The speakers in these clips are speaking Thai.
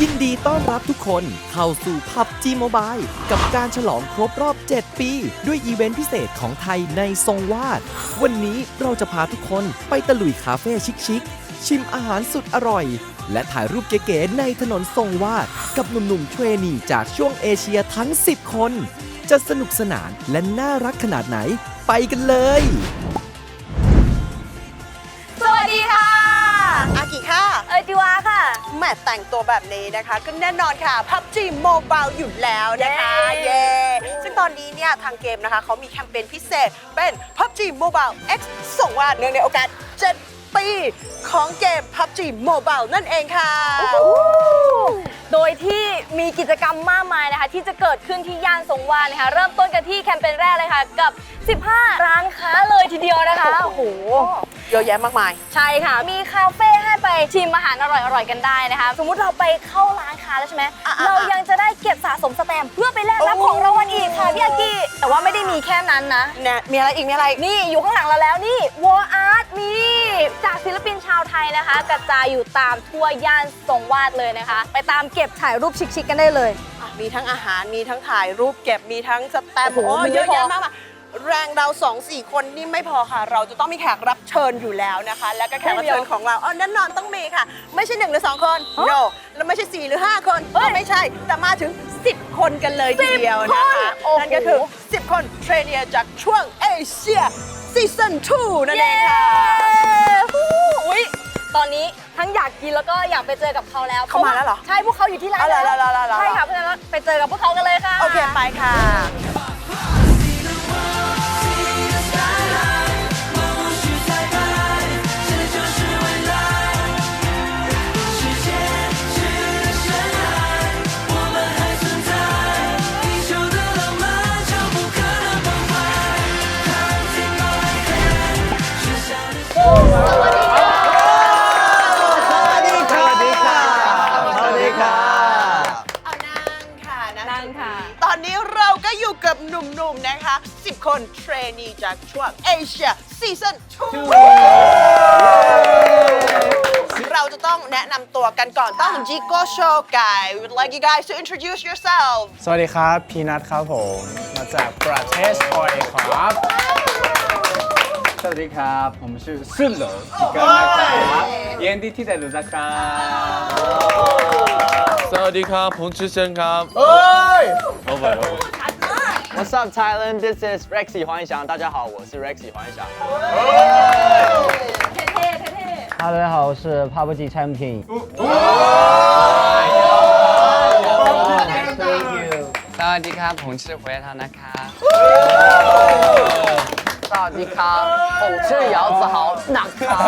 ยินดีต้อนรับทุกคนเข้าสู่พับจีโมบายกับการฉลองครบรอบ 7 ปี ด้วยอีเวนต์พิเศษของไทยในทรงวาด วันนี้เราจะพาทุกคนไปตะลุยคาเฟ่ชิคๆ ชิมอาหารสุดอร่อย และถ่ายรูปเก๋ๆในถนนทรงวาด กับหนุ่มๆเทรนนีจากช่วงเอเชียทั้ง 10 คน จะสนุกสนานและน่ารักขนาดไหน ไปกันเลย ม่แต่งตัวแบบนี้นะคะ ก็แน่นอนค่ะ PUBG Mobile อยู่แล้วนะคะเย้เย้ ซึ่งตอนนี้เนี่ยทางเกมนะคะเขามีแคมเปญพิเศษเป็น PUBG Mobile X ส่งวาดเนื่องในโอกาส 7 ปี ของเกม PUBG Mobile นั่นเองค่ะโดยที่ มีกิจกรรมมากมายนะคะ ที่จะเกิดขึ้นที่ย่านสงวานนะคะ เริ่มต้นกันที่แคมเปญแรกเลยค่ะ กับ 15 ร้านค้าเลยทีเดียวนะคะ โอ้โห เยอะแยะมากมาย ใช่ค่ะ มีคาเฟ่ให้ไปชิมอาหารอร่อยๆกันได้นะคะ สมมุติเราไปเข้าร้านค้าแล้วใช่ไหมอะๆๆเรายังจะได้เก็บสะสมสแตมป์เพื่อไปแลกรับของรางวัลอีกค่ะพี่อากิแต่ว่าไม่ได้มีแค่นั้นนะเนี่ยมีอะไรอีกมีอะไรอีกนี่อยู่ข้างหลังเราแล้วนี่วออาร์ตนี่ จากศิลปินชาวไทยนะคะ กระจายอยู่ตามทั่วย่านทรงวาดเลยนะคะ ไปตามเก็บถ่ายรูปชิคๆกันได้เลย อะมีทั้งอาหารมีทั้งถ่ายรูปเก็บมีทั้งสแตมป์โอ้โหโอ้มันเยอะไม่พอ แยะมากมายแรงเราสองสี่คนนี่ไม่พอค่ะ เราจะต้องมีแขกรับเชิญอยู่แล้วนะคะ แล้วก็แขกรับเชิญของเราอ๋อแน่นอนต้องมีค่ะ ไม่ใช่หนึ่งหรือสองคน no แล้วไม่ใช่สี่หรือห้าคนก็ไม่ใช่แต่มาถึง 10 คนกันเลยทีเดียวนะคะโอ้โหนั่นก็คือ10 คนเทรนเนียจากช่วงเอเชียซีซั่น2นั่นเองค่ะฮู้ อุ๊ยตอนนี้ทั้งอยากกินแล้วก็อยากไปเจอกับเขาแล้วเขามาแล้วเหรอ ใช่พวกเขาอยู่ที่ร้านเอาเหรอแล้วเหรอเหรอเหรอใช่ค่ะเพราะฉะนั้นไปเจอกับพวกเขากันเลยค่ะ โอเคไปค่ะส คนเทรนนีจากช่วงเอเชียซีซั่น2เราจะต้องแนะนำตัวกันก่อนต้องจิโกโชกาย we would like you guys to introduce yourself สวัสดีครับ พีนัทครับผม มาจากประเทศไทยครับ สวัสดีครับ ผมชื่อซุนโหลจิเกิลนะครับยินดีที่ได้รู้จักครับสวัสดีครับ ผมชื่อเชนครับ เฮ้ย โอ้โห What's up, Thailand? This is Rexy 黄一翔。大家好，我是 Rexy 黄一翔。 Hello，大家好，我是 PUBG Champion。 สวัสดีครับ ผมชื่อ胡彦涛นะครับ 萨瓦迪卡，ผมชื่อ姚子豪นักครับ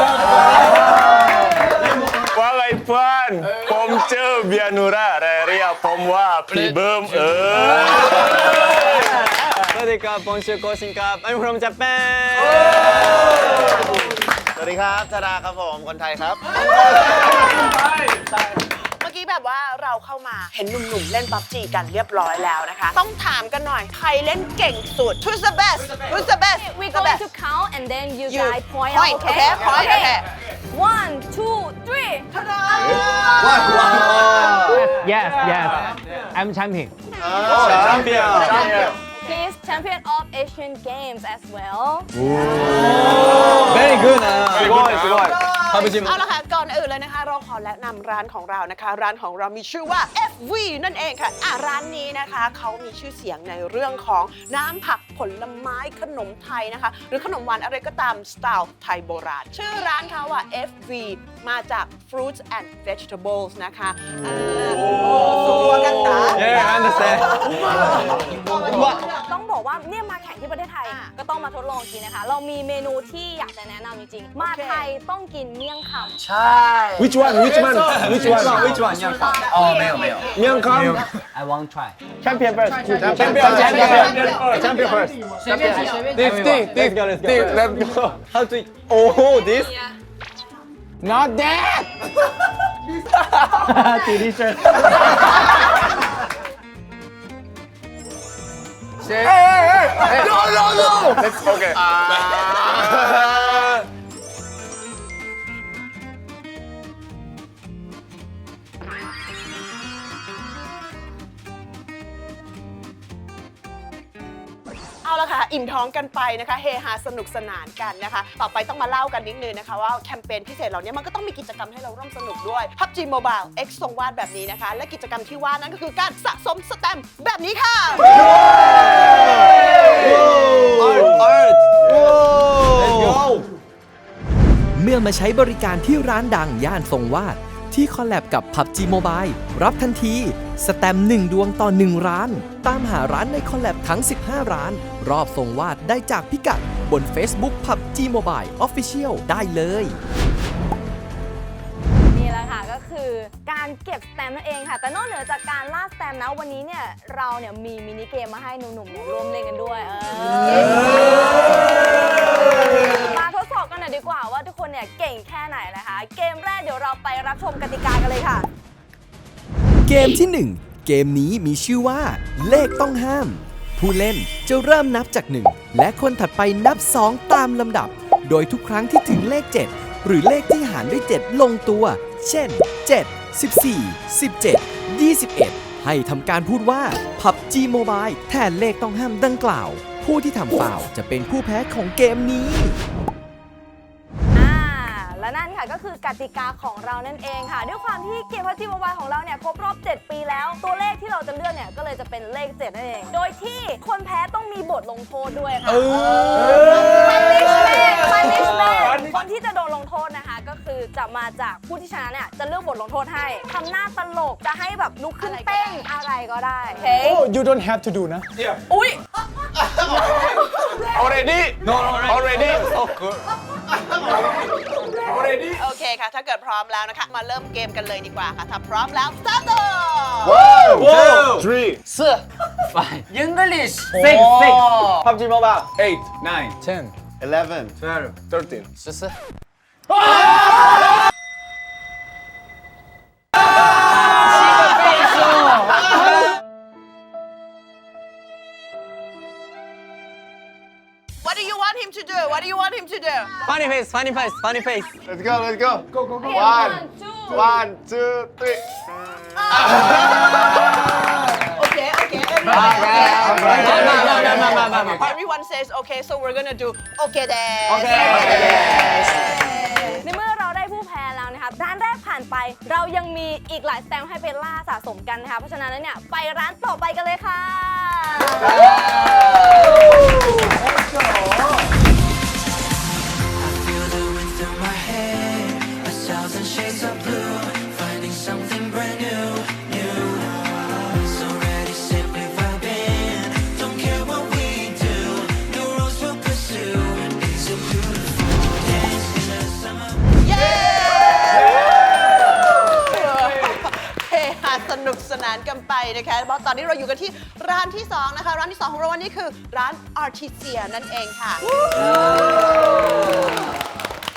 ว่าไง เพื่อนผมชื่อเบียนูระแต่เรียกผมว่าพี่เบิ้มเออสวัสดีครับผมชื่อโกชินครับ I'm from Japan สวัสดีครับธดาครับผมคนไทยครับ เมื่อกี้แบบว่าเราเข้ามาเห็นหนุ่มๆ เล่นปับจีกันเรียบร้อยแล้วนะคะ ต้องถามกันหน่อย ใครเล่นเก่งสุด Who's the best Who's the best we're The going best to count and then you You guys point point, out, okay okay? Point, okay. one two three Yes, I'm champion. แชมเปี้ยนแชมเปี้ยน he's champion of Asian Games as well Very good นะすごいすごい เอาละค่ะก่อนอื่น เลยนะคะ เราขอแนะนำร้านของเรานะคะ ร้านของเรามีชื่อว่า FV นั่นเองค่ะอะร้านนี้นะคะเขามีชื่อเสียงในเรื่องของน้ำผักผลไม้ขนมไทยนะคะ หรือขนมหวานอะไรก็ตามสไตล์ไทยโบราณ ชื่อร้านเขาว่า FV มาจาก fruits and vegetables นะคะอ่าโอ้สุตัวกันตา Yeah I understand ต้องบอกว่าเนี่ยมาแข่งที่ประเทศไทยอะ ก็ต้องมาทดลองกินนะคะ เรามีเมนูที่อยากจะแนะนำจริงๆ มาไทยต้องกินเมี่ยงคำ Which one Which one Which one Which one ยังครับอ๋อ没有没有 เมี่ยงค I want try. Champion first ำ Champion Champion Champion first 随便吃随便 This thing Let's go let's go Let's go How to Oh this Not that Delicious. No no no Let's okay เอาละค่ะ อิ่มท้องกันไปนะคะ เฮฮาสนุกสนานกันนะคะ ต่อไปต้องมาเล่ากันนิดนึงนะคะ ว่าแคมเปญพิเศษเหล่านี้มันก็ต้องมีกิจกรรมให้เราร่วมสนุกด้วย PUBG Mobile X ทรงวาดแบบนี้นะคะ และกิจกรรมที่ว่านั้นก็คือการสะสมสแตมป์แบบนี้ค่ะ Art Let's go เมื่อมาใช้บริการที่ร้านดังย่านทรงวาด ที่คอลแลบกับ PUBG Mobile รับทันที สแตมป์1ดวงต่อ 1 ร้าน ตามหาร้านในคอลแลบทั้ง 15 ร้าน รอบทรงวาดได้จากพิกัด บน Facebook PUBG Mobile Official ได้เลย นี่แหละค่ะก็คือการเก็บสแตมป์นั่นเองค่ะ แต่นอกเหนือจากการล่าสแตมป์นะวันนี้เนี่ยเราเนี่ยมีมินิเกมมาให้หนุ่มๆเนี่ยร่วมเล่นกันด้วยเออมาทดสอบกันหน่อยดีกว่าว่าทุกคนเนี่ยเก่งแค่ไหนนะคะ เกมแรกเดี๋ยวเราไปรับชมกติกากันเลยค่ะ เกมที่ 1 เกมนี้มีชื่อว่าเลขต้องห้าม ผู้เล่นจะเริ่มนับจาก 1 และคนถัดไปนับ 2 ตามลำดับ โดยทุกครั้งที่ถึงเลข 7 หรือเลขที่หารด้วย 7 ลงตัว เช่น 7 14 17 21 ให้ทำการพูดว่า PUBG Mobile แทนเลขต้องห้ามดังกล่าว ผู้ที่ทำฟาวจะเป็นผู้แพ้ของเกมนี้ ก็คือกติกาของเรานั่นเองค่ะ ด้วยความที่เกมพับจีโมบายของเราเนี่ยครบรอบ 7 ปีแล้ว ตัวเลขที่เราจะเลือกเนี่ยก็เลยจะเป็นเลข 7 นั่นเอง โดยที่คนแพ้ต้องมีบทลงโทษด้วยค่ะ punishment punishment คนที่จะโดนลงโทษนะคะ ก็คือจะมาจากผู้ที่ชนะเนี่ยจะเลือกบทลงโทษให้ทำหน้าตลกจะให้แบบลุกขึ้นเต้นอะไรก็ได้โอเค you don't have to do นะ อุ้ย already no already โอเค่ะ ถ้าเกิดพร้อมแล้วนะคะ มาเริ่มเกมกันเลยดีกว่าค่ะ ถ้าพร้อมแล้ว start the Two, three, 5 English six six PUBG Mobile, 8 9 10 eleven, 12 thirteen. 14 15 What do you want him to do Funny face Funny face Funny face let's go let's go go go go one, one two. one two three โอเคโอเค everyone says okay so we're gonna do okay then Okay ในเมื่อเราได้ผู้แพ้แล้วนะคะร้านแรกผ่านไป เรายังมีอีกหลายสแตมป์ให้เป็นล่าสะสมกันนะคะเพราะฉะนั้นแล้วเนี่ยไปร้านต่อไปกันเลยค่ะ Feel เฮฮาสนุกสนานกันไปนะคะเพราะตอนนี้เราอยู่กันที่ร้านที่ 2 นะคะ ร้านที่ 2 ของเราวันนี้คือร้าน Artisia นั่นเองค่ะ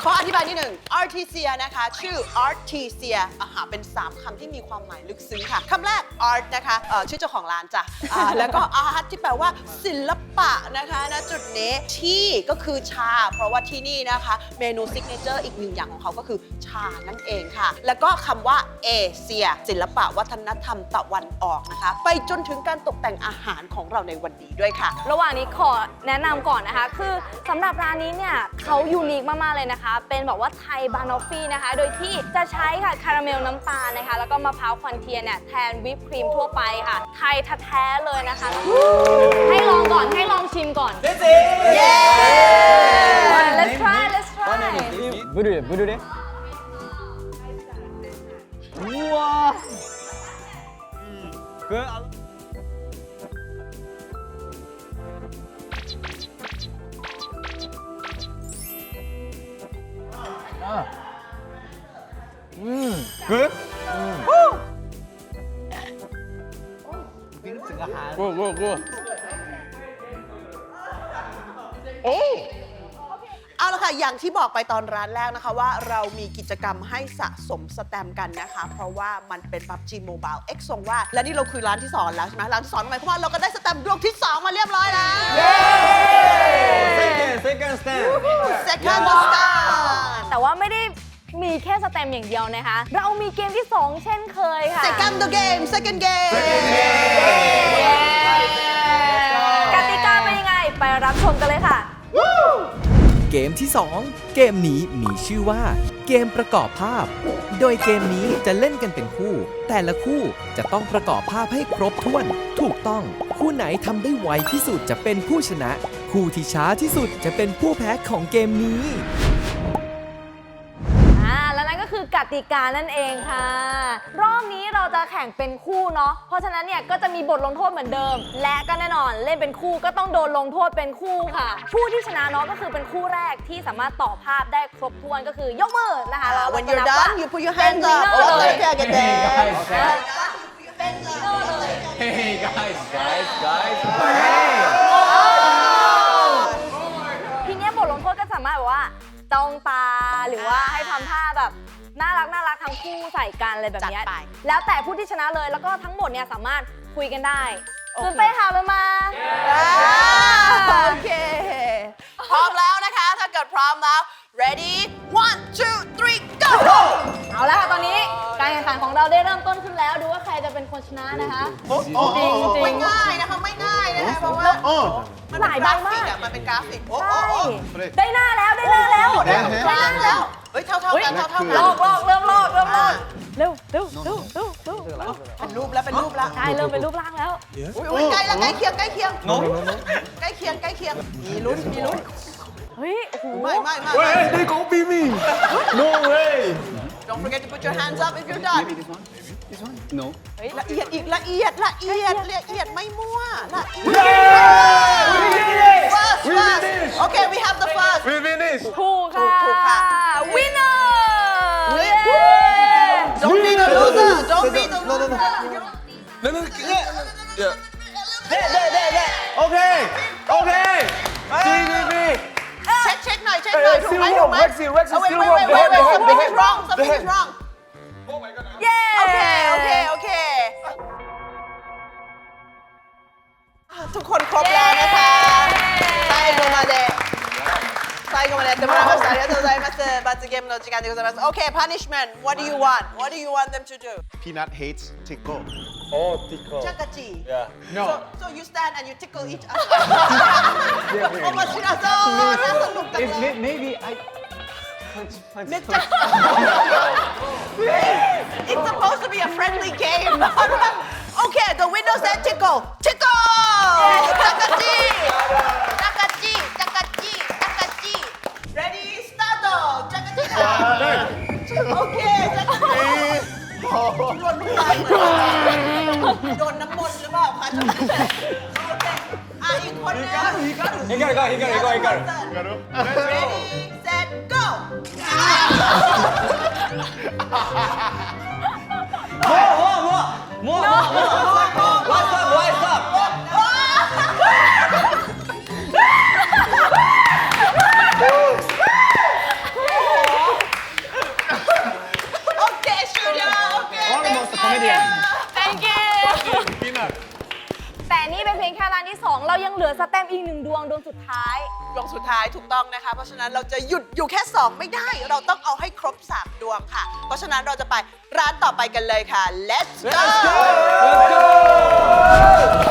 ขออธิบายนิดหนึ่ง Artisia นะคะ ชื่อ Artisia อาหาเป็น 3คำที่มีความหมายลึกซึ้งค่ะคำแรก Art นะคะเอ่อชื่อเจ้าของร้านจ้ะอ่าแล้วก็ Art ที่แปลว่าศิลปะนะคะณจุดนี้ที่ก็คือชา เพราะว่าที่นี่นะคะ เมนูซิกเนเจอร์อีกหนึ่งอย่างของเขาก็คือชานั่นเองค่ะ แล้วก็คำว่าเอเชียศิลปะวัฒนธรรมตะวันออกนะคะ ไปจนถึงการตกแต่งอาหารของเราในวันนี้ด้วยค่ะ ระหว่างนี้ขอแนะนำก่อนนะคะ คือสำหรับร้านนี้เนี่ยเขายูนิคมากๆเลยนะคเป็นแบบว่าไทยบานอฟฟี่นะคะ โดยที่จะใช้ค่ะคาราเมลน้ำตาลนะคะ แล้วก็มะพร้าวควันเทียนเนี่ยแทนวิปครีมทั่วไปค่ะ ไทยแท้ๆเลยนะคะ ให้ลองก่อนให้ลองชิมก่อน เย้ let's try let's try 부르래 부르래 우와 그 아- 그? 그, 그, 그. เอาละค่ะ อย่างที่บอกไปตอนร้านแรกนะคะว่าเรามีกิจกรรมให้สะสมสแตมป์กันนะคะ เพราะว่ามันเป็น PUBG Mobile X ทรงว่า และนี่เราคือร้านที่สอนแล้วใช่ไหมร้านที่สอนทำไมเพราะว่าเราก็ได้สแตมป์ดวงที่ 2 มาเรียบร้อยแล้ว Second, second stand. Second Star แต่ว่าไม่ได้มีแค่สแตมป์อย่างเดียวนะคะ เรามีเกมที่ 2 เช่นเคยค่ะ Second the game Second game กติกาเป็นยังไง ไปรับชมกันเลยค่ะ เกมที่ 2 เกมนี้มีชื่อว่า เกมประกอบภาพ โดยเกมนี้จะเล่นกันเป็นคู่ แต่ละคู่จะต้องประกอบภาพให้ครบถ้วน ถูกต้อง คู่ไหนทำได้ไวที่สุดจะเป็นผู้ชนะ คู่ที่ช้าที่สุดจะเป็นผู้แพ้ของเกมนี้อ่าแล้วนั่นก็ คือกติกานั่นเองค่ะ รอบนี้เราจะแข่งเป็นคู่เนาะเพราะฉะนั้นเนี่ยก็จะมีบทลงโทษเหมือนเดิม และก็แน่นอนเล่นเป็นคู่ก็ต้องโดนลงโทษเป็นคู่ค่ะผู้ที่ชนะเนาะก็คือเป็นคู่แรกที่สามารถต่อภาพได้ครบถ้วนก็คือยกมือนะคะแล้ว When ก็จะ you're นับว่า done you put your เป็น hands วิน up เนอร์เลย okay okay okay Hey guys, guys, guys. ทีเนี้ยบทลงโทษก็สามารถแบบว่าจ้องตาหรือว่าให้ทำท่าแบบ น่ารักน่ารักทั้งคู่ใส่กันอะไรแบบเนี้ยจัดไป แล้วแต่ผู้ที่ชนะเลยแล้วก็ทั้งหมดเนี่ยสามารถคุยกันได้ตื่นเต้นค่ะเลยมาโอเค พร้อมแล้วนะคะ ถ้าเกิดพร้อมแล้ว ready one two three go เอาละค่ะตอนนี้การแข่งขันของเราได้เริ่มต้นขึ้นแล้ว ดูว่าใครจะเป็นคนชนะนะคะจริงจริไม่ง ง่ายนะคะ ไม่ง่ายนะคะ เพราะว่ามันหเป็นลายกใบราฟิมากกอะมันเป็นกราฟิก โอ้โหใช่ได้หน้าแล้วได้หน้าแล้ว ได้หน้าแล้ว เฮ้ยเท่าเท่ากันเท่าเท่าลกันอกลอกเริ่มลอกเริ่มลอกเร็วเร็วเร็วเร็วเร็วเป็นรูปแล้วเป็นรูปแล้วใช่เริ่มเป็นรูปร่างแล้วอุ้ยอุ้ยใกล้แล้วใกล้เคียงใกล้เคียงใกล้เคียงใกล้เคียงมีลุ้นมีลุ้นเฮ้ยโอ้โหไม่ไม่ไม่ Hey, they copy me. No way. Don't forget to put your hands up if you're done Maybe this one? Maybe this one? No. ละเอียดอีกละเอียดละเอียดละเอียดไม่มั่วละเอียด นั่เด้เด้เด้เด้โอเค โอเค G D B เช็คเช็คหน่อยเช็คหน่อยถูกไหมถูกไหม Vaccine, vaccine, เอาเว้ย still เว้ย wrong. เว้ย Go เว้ย ahead, go ahead, something is wrong go something is ahead. wrong เย้โอเคโอเคโอเคอะทุกคนครบแล้วนะคะได้โนมาเดะ 最後までやってもらいましたありがとうございます罰ゲームの時間でございます OK punishment what do you want what do you want them to do Peanut hates tickle. Oh, tickle. Chakachi Yeah. No. so, so you stand and you tickle each other Oh If ッ may- maybe I punch, punch, punch. It's supposed to be a friendly game. okay, the window said tickle. Tickle! Takashi! โอเคจักรจีโดนน้ำลายเหมือนโดนน้ำมนต์หรือเปล่าคะจักรจีโอเคอะอีกคนนึง He got it, he got it, he got it, he got it. Ready set go โอ ต้องนะคะ เพราะฉะนั้นเราจะหยุดอยู่แค่ 2 ไม่ได้ เราต้องเอาให้ครบ 3 ดวงค่ะ เพราะฉะนั้นเราจะไปร้านต่อไปกันเลยค่ะ let's go Let's go!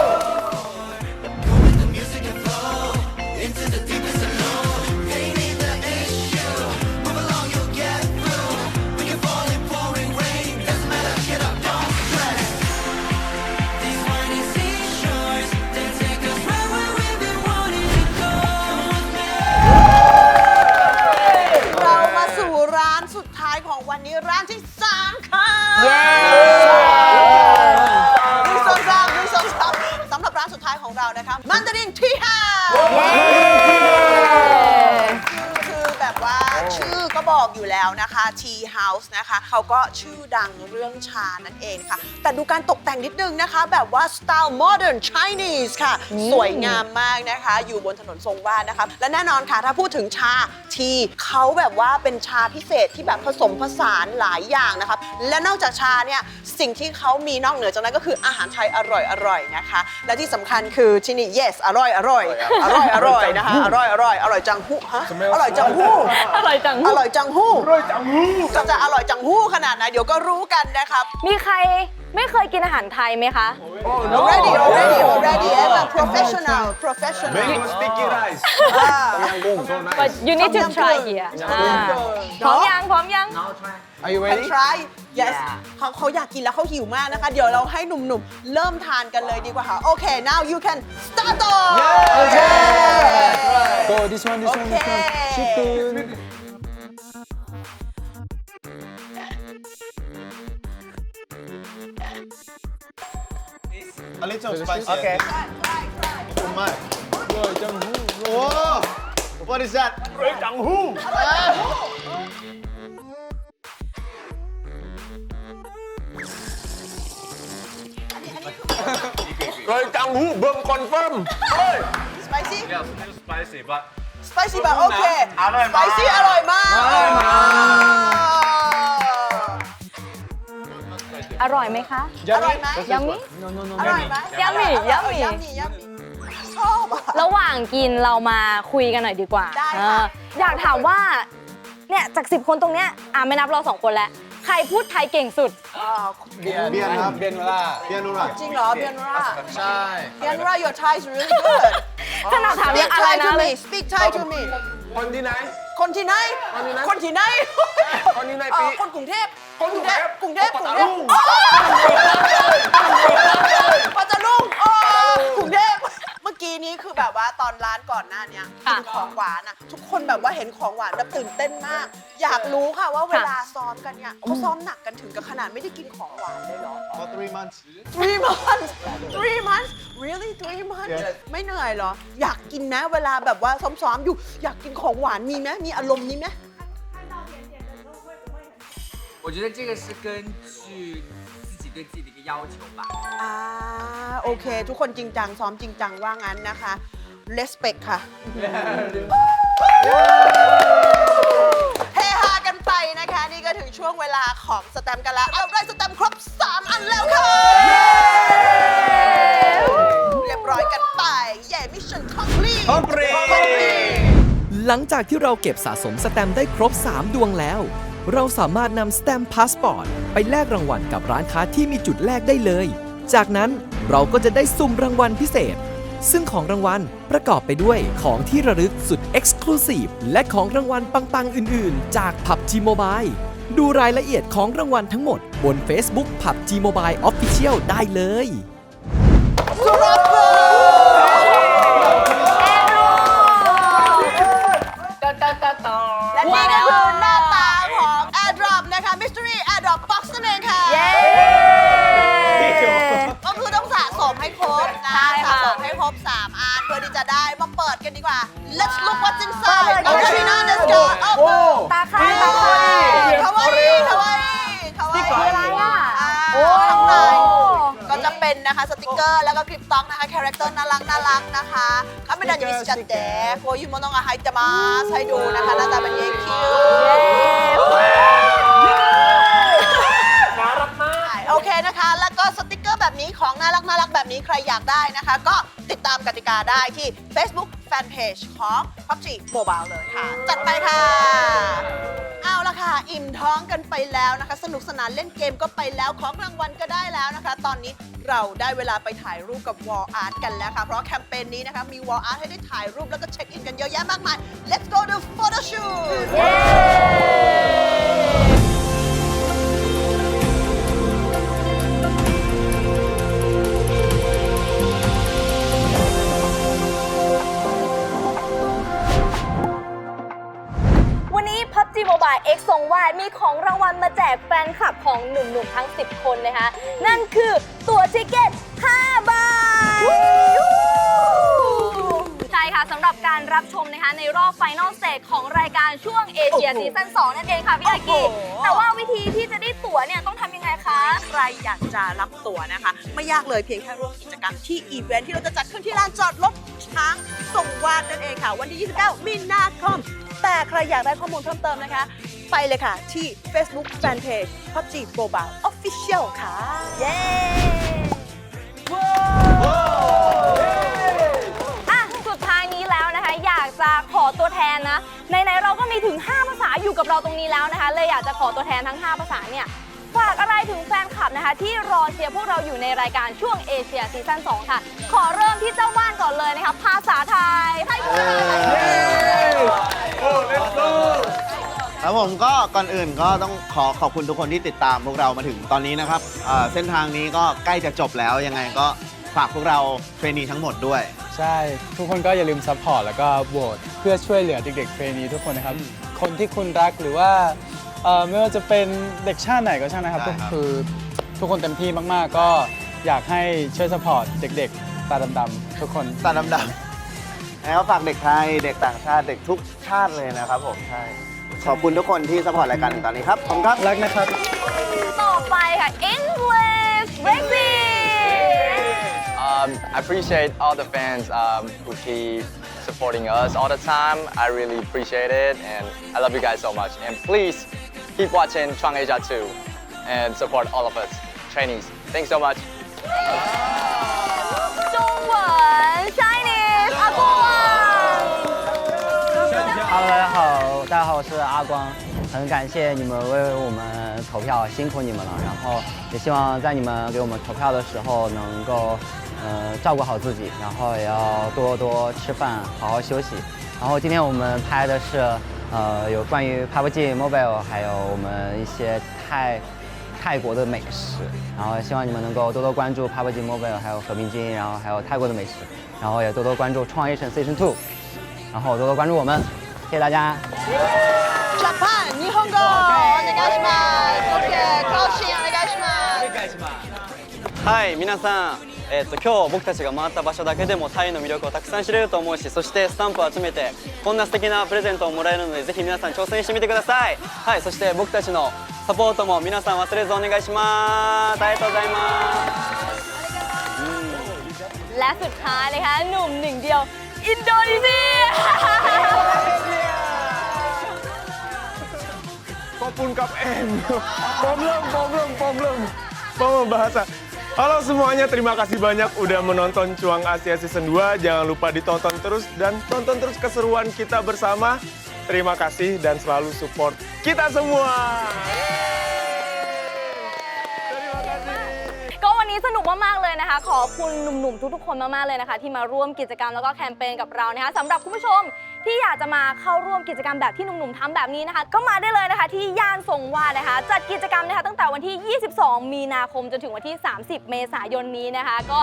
แล้วนะคะ Tea House นะคะ เขาก็ชื่อดังเรื่องชานั่นเองค่ะ แต่ดูการตกแต่งนิดนึงนะคะ แบบว่าสไตล์ modern Chinese ค่ะ สวยงามมากนะคะ อยู่บนถนนทรงวาดนะคะ และแน่นอนค่ะ ถ้าพูดถึงชาทีเขาแบบว่าเป็นชาพิเศษที่แบบผสมผสานหลายอย่างนะคะ และนอกจากชาเนี่ยสิ่งที่เขามีนอกเหนือจากนั้นก็คืออาหารไทยอร่อยอร่อยนะคะ และที่สำคัญคือที่นี่ yes อร่อยอร่อยอร่อยอร่อยนะคะอร่อยอร่อยอร่อยจังหู้ฮะอร่อยจังหู้อร่อยจังอร่อยจังหู้อร่อยจังหู้จะจะอร่อยจังหู้ขนาดไหนเดี๋ยวก็รู้กันนะครับ มีใครไม่เคยกินอาหารไทยไหมคะ already already already I'm a professional professional Make sticky rice ต้มยำกุ้ง so nice but you need to ต้มยำ try กุ้ง here อ่าพร้อมยังพร้อมยัง Are you I ready try yes เขาเขาอยากกินแล้วเขาหิวมากนะคะ เดี๋ยวเราให้หนุ่มๆ เริ่มทานกันเลยดีกว่าค่ะ โอเค now you can start on Go this one this one this one Okay. chicken A little spicy. Okay. Oh my. Whoa. What is that? Rồi chẳng hú bơm confirm Ôi spicy Yeah, still spicy, but spicy แบบโอเคอร่อยมาก spicy อร่อยมาก อร่อยไหมคะ อร่อยไหมยัมมี่อร่อยไหม Yummy อร่อย yummy ยัมมี่ยัมมี่ชอบอะ ระหว่างกินเรามาคุยกันหน่อยดีกว่าได้ค่ะ เอออยากถามว่า เนี่ยจากสิบคนตรงเนี้ยอะไม่นับเราสองคนแล้ว ใครพูดไทยเก่งสุด Bian, Bian, Biên là Bian Nura. จริงเหรอเบียนราใช่เบียนรา your Thai is really good ขนาดถามยั speak งอะไร Thai นะ to เล me ย speak Thai to me คนที่ไหน คนที่ไหน คนที่ไหน คนที่ไหนคนที่ไหนเอ่ปี อคนกรุงเทพคนกรุงเทพกรุงเทพกรุงเทพปัตตานีปัตตาลุงโอ้กรุงเทพเมื่อกี้นี้คือแบบว่าตอนร้านก่อนหน้าเนี้ยกินของหวานอะ ทุกคนแบบว่าเห็นของหวานแบบตื่นเต้นมาก อยากรู้ค่ะว่าเวลาซ้อมกันเนี่ยเขาซ้อมหนักกันถึงกับขนาดไม่ได้กินของหวานเลยเหรอ For three months. three months three months really three months ไม่เหนื่อยเหรอ อยากกินนะเวลาแบบว่าซ้อมๆอยู่ อยากกินของหวานมีไหมมีอารมณ์นี้ไหม 我觉得这个是根据自己对自己的一个要求吧。 อ่าโอเค ทุกคนจริงจัง ซ้อมจริงจังว่างั้นนะคะ respect ค่ะ เฮฮากันไปนะคะ นี่ก็ถึงช่วงเวลาของสแตมป์กันแล้ว เอาได้สแตมป์ครบ 3 อันแล้วค่ะ เรียบร้อยกันไป เย่มิชชั่นคอมพลีท Complete หลังจากที่เราเก็บสะสมสแตมป์ได้ครบ 3 ดวงแล้ว เราสามารถนำสแตมป์พาสปอร์ตไปแลกรางวัลกับร้านค้าที่มีจุดแลกได้เลย จากนั้นเราก็จะได้สุ่มรางวัลพิเศษ ซึ่งของรางวัลประกอบไปด้วยของที่ระลึกสุด Exclusive และของรางวัลปังๆ อื่นๆ จาก PUBG Mobile ดูรายละเอียดของรางวัลทั้งหมดบน Facebook PUBG Mobile Official ได้เลยสุรพและ กันดีกว่า Let's look what's inside Okay now let's go เอาเปิดตาข้างตาข้างคาวาอิคาวาอิคาวาอิคืออะไรอะโอ้ข้างในก็จะเป็นนะคะสติกเกอร์แล้วก็คลิปต็อกนะคะคาแรคเตอร์น่ารักน่ารักนะคะคาเมดายูสจัดแดโกยูโมโนงะไฮตามาสให้ดูนะคะหน้าตาเป็นเยคิวโอเคนะคะ แล้วก็สติกเกอร์แบบนี้ของน่ารักน่ารักแบบนี้ใครอยากได้นะคะ ก็ติดตามกติกาได้ที่ Facebook Fanpage ของ PUBG Mobile เลยค่ะ จัดไปค่ะ เอาละค่ะ อิ่มท้องกันไปแล้วนะคะ สนุกสนานเล่นเกมก็ไปแล้วของรางวัลก็ได้แล้วนะคะ ตอนนี้เราได้เวลาไปถ่ายรูปกับ Wall Art กันแล้วค่ะ เพราะแคมเปญนี้นะคะมี Wall Art ให้ได้ถ่ายรูปแล้วก็เช็คอินกันเยอะแยะมากมาย Let's go to photo shoot PUBG Mobile X ทรงวาดมีของรางวัลมาแจกแฟนคลับของหนุ่มๆทั้ง 10 คนนะคะ นั่นคือตั๋วทิเก็ต5 ใบ ใช่ค่ะสำหรับการรับชมนะคะในรอบ Final Stage ของรายการช่วงเอเชียโอ้โหซีซั่น2นั่นเองค่ะพี่อากิ โอ้โห แต่ว่าวิธีที่จะได้ตั๋วเนี่ยต้องทำยังไงคะ ใครอยากจะรับตั๋วนะคะ ไม่ยากเลยเพียงแค่ร่วมกิจกรรมที่อีเวนท์ที่เราจะจัดขึ้นที่ลานจอดรถช้างส่งวาดนั่นเองค่ะ วันที่ 29 มีนาคม แต่ใครอยากได้ข้อมูลเพิ่มเติมนะคะ ไปเลยค่ะที่ Facebook Fanpage PUBG Mobile Official ค่ะ เย้อะสุดท้ายนี้แล้วนะคะ อยากจะขอตัวแทนนะไหนๆเราก็มีถึง 5 ภาษาอยู่กับเราตรงนี้แล้วนะคะ เลยอยากจะขอตัวแทนทั้ง 5 ภาษาเนี่ยฝากอะไรถึงแฟนคลับนะคะ ที่รอเชียร์พวกเราอยู่ในรายการช่วงเอเชียซีซั่น2ค่ะ ขอเริ่มที่เจ้าบ้านก่อนเลยนะคะ ภาษาไทยไทยพูดอะไร ครับผมก็ก่อนอื่นก็ต้องขอขอบคุณทุกคนที่ติดตามพวกเรามาถึงตอนนี้นะครับเอ่อเส้นทางนี้ก็ใกล้จะจบแล้วยังไงก็ฝากพวกเราเทรนนีทั้งหมดด้วย ใช่ ทุกคนก็อย่าลืมซัพพอร์ตแล้วก็โหวตเพื่อช่วยเหลือเด็กๆเทรนนีทุกคนนะครับ คนที่คุณรักหรือว่าเอ่อไม่ว่าจะเป็นเด็กชาติไหนก็ช่างนะครับ ใช่ก็ครับ คือทุกคนเต็มที่มากๆ ก็อยากให้ช่วยซัพพอร์ตเด็กๆ ตาดำๆทุกคน ตาดำ ๆแล้วฝากเด็กไทย เด็กต่างชาติ เด็กทุกชาติเลยนะครับผมใช่ขอบคุณทุกคนที่สปอร์ตรายการในตอนนี้ครับ ขอบคุณครับ รักนะครับ ต่อไปค่ะ English Brexit Um, I appreciate all the fans um, who keep supporting us all the time. I really appreciate it, and I love you guys so much. And please keep watching Chuang Asia 2 and support all of us trainees. Thanks so much. 中文 Chinese Hello，大家好，大家好，我是阿光，很感谢你们为我们投票，辛苦你们了。然后也希望在你们给我们投票的时候，能够呃照顾好自己，然后也要多多吃饭，好好休息。然后今天我们拍的是呃有关于 PUBG Mobile，还有我们一些泰泰国的美食。然后希望你们能够多多关注 PUBG Mobile，还有和平精英，然后还有泰国的美食，然后也多多关注创业城 Season Two，然后多多关注我们，谢谢大家。 Japan 日本語お願いします。OK、クロシンお願いします。はい、皆さん、えっと今日僕たちが回った場所だけでもタイの魅力をたくさん知れると思うし、そしてスタンプを集めてこんな素敵なプレゼントをもらえるのでぜひ皆さん挑戦してみてください。はい、そして僕たちのサポートも皆さん忘れずお願いします。ありがとうございます。 และสุดท้ายเลยค่ะหนุ่มหนึ่งเดียว อินโดนีเซีย Popun Cup M. Problem, problem, problem. Mau bahasa. Halo semuanya, terima kasih banyak udah menonton Cuang Asia Season 2. Jangan lupa ditonton terus dan tonton terus keseruan kita bersama. Terima kasih dan selalu support kita semua. Terima สนุกมากๆเลยนะคะ ขอคุณหนุ่มๆทุกๆคนมากๆเลยนะคะ ที่มาร่วมกิจกรรมแล้วก็แคมเปญกับเรานะคะสำหรับคุณผู้ชมที่อยากจะมาเข้าร่วมกิจกรรมแบบที่หนุ่มๆทำแบบนี้นะคะ ก็มาได้เลยนะคะ ที่ย่านทรงวาดนะคะ จัดกิจกรรมนะคะตั้งแต่วันที่ 22 มีนาคมจนถึงวันที่ 30 เมษายนนี้นะคะ ก็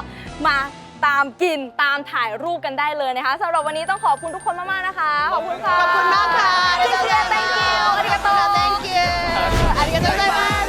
มาตามกินตามถ่ายรูปกันได้เลยนะคะสำหรับวันนี้ต้องขอบคุณทุกคนมากๆนะคะ ขอบคุณค่ะขอบคุณมากค่ะที่เชียต้ thank you อาริกาโต thank you อาริกาโตได้มาก